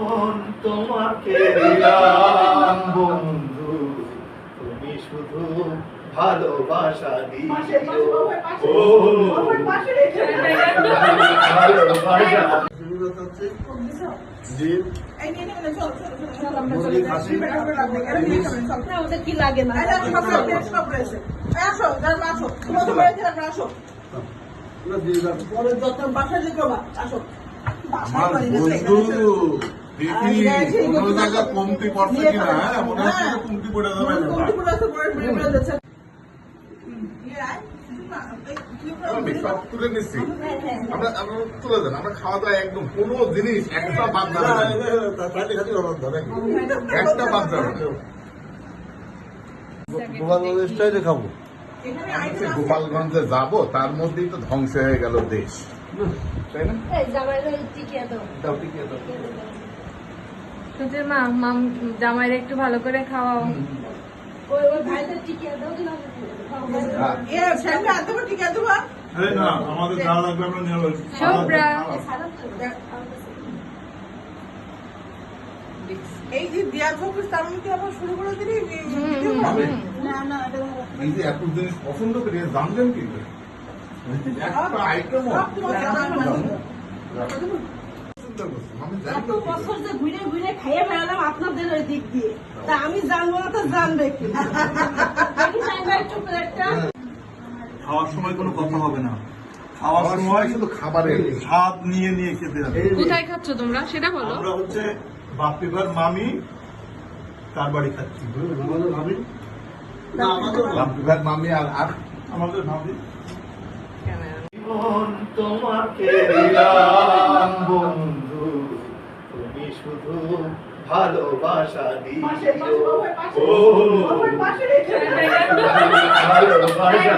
জীবন তোমাকে দিলাম বন্ধু। তুমি শুধু ভালোবাসা দিও ও। ভালোবাসা ডিম ওদের কি লাগে না? পরে যত বাসায় যে করবা আসো দেখি কোনো জায়গা কমতি পড়ছে কিনা মনে হচ্ছে কমতি পড়ে যাবে না আমি সব তুলে নিচ্ছি। আমরা আমরা তুলে দেন আমরা খাওয়া দাওয়া একদম কোনো জিনিস একটা বাদ যাবে না একটা বাদ যাবে গোপালগঞ্জটাই দেখাবো গোপালগঞ্জে যাব তার মধ্যেই তো ধ্বংস হয়ে গেল দেশ। তাই না? দাও দাও সুজির মা মাম জামাইরে একটু ভালো করে খাওয়াও। ওই ওই ভাইদের টিকিয়ে দাও। এ টিকিয়ে দেবো এই না আমাদের যা লাগবে আমরা নিয়ে আসব। এই যে দেয়া ফোকাস তার মধ্যে আবার শুরু করে দিলি? না না এটা এই যে এত জিনিস পছন্দ করি জানলেন কি করে? একটা আইটেম সব তোমার আমি জানি এত তো কি করে। বছর যে ঘুরে ঘুরে খাইয়ে ফেলাম আপনাদের ওই দিক দিয়ে। তা আমি জানব না তো জানবে কি। দেখি সাইবা একটু প্লেটটা খাওয়ার সময় কোনো কথা হবে না। খাওয়ার সময় শুধু খাবারের স্বাদ নিয়ে নিয়ে খেতে হবে কোথায় খাচ্ছ তোমরা? সেটা বলো। আমরা হচ্ছে বাপিবার মামি তার বাড়ি খাচ্ছি। রামপুরহাট মামি? আর আর আমাদের ভাবি জীবন তোমাকে দিলাম। শুধু ভালোবাসা দিও। ও। ভালোবাসা।